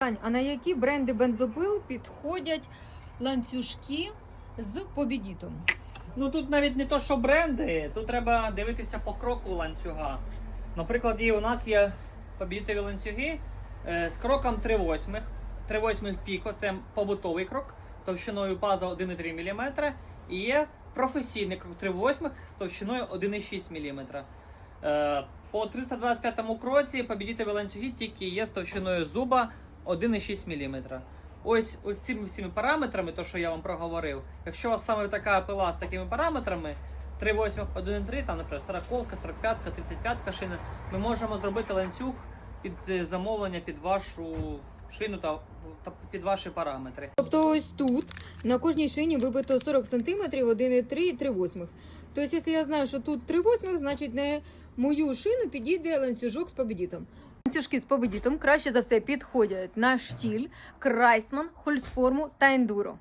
А на які бренди бензопил підходять ланцюжки з побідітом? Ну тут навіть не то, що бренди, тут треба дивитися по кроку ланцюга. Наприклад, у нас є побітові ланцюги е, з кроком 3 восьмих. 3 восьмих піко це побутовий крок товщиною паза 1,3 мм. І є професійний крок 3 восьмих з товщиною 1,6 мм. Е, по 325 кроці побідітові ланцюги тільки є з товщиною зуба 1,6 мм. Ось ось цими всіми параметрами, то що я вам проговорив. Якщо у вас саме така пила з такими параметрами, 3 8, 1,3, там, наприклад, 40, 45, 35 шина, ми можемо зробити ланцюг під е, замовлення під вашу шину та, та під ваші параметри. Тобто ось тут на кожній шині вибито 40 см, 1,3 і 3 восьмих. Тобто, якщо я знаю, що тут 3 восьмих, значить на мою шину підійде ланцюжок з победітом. Ланцюжки з победітом краще за все підходять на штіль, крайсман, хольцформу та ендуро.